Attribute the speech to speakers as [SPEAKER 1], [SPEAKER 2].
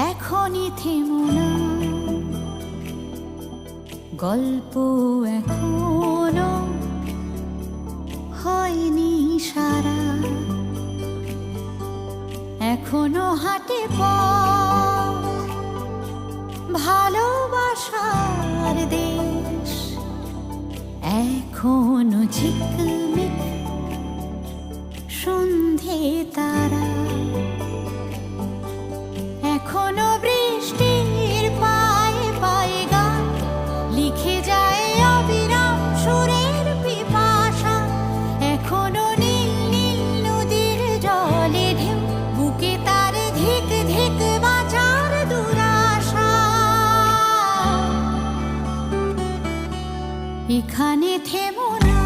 [SPEAKER 1] মনে থেমো না। গল্প এখনও হয়নি সারা। এখনও হাটে ভালোবাসার দেশ। এখনও ঝিকমিক সন্ধে তারা। এখানে থেমো না।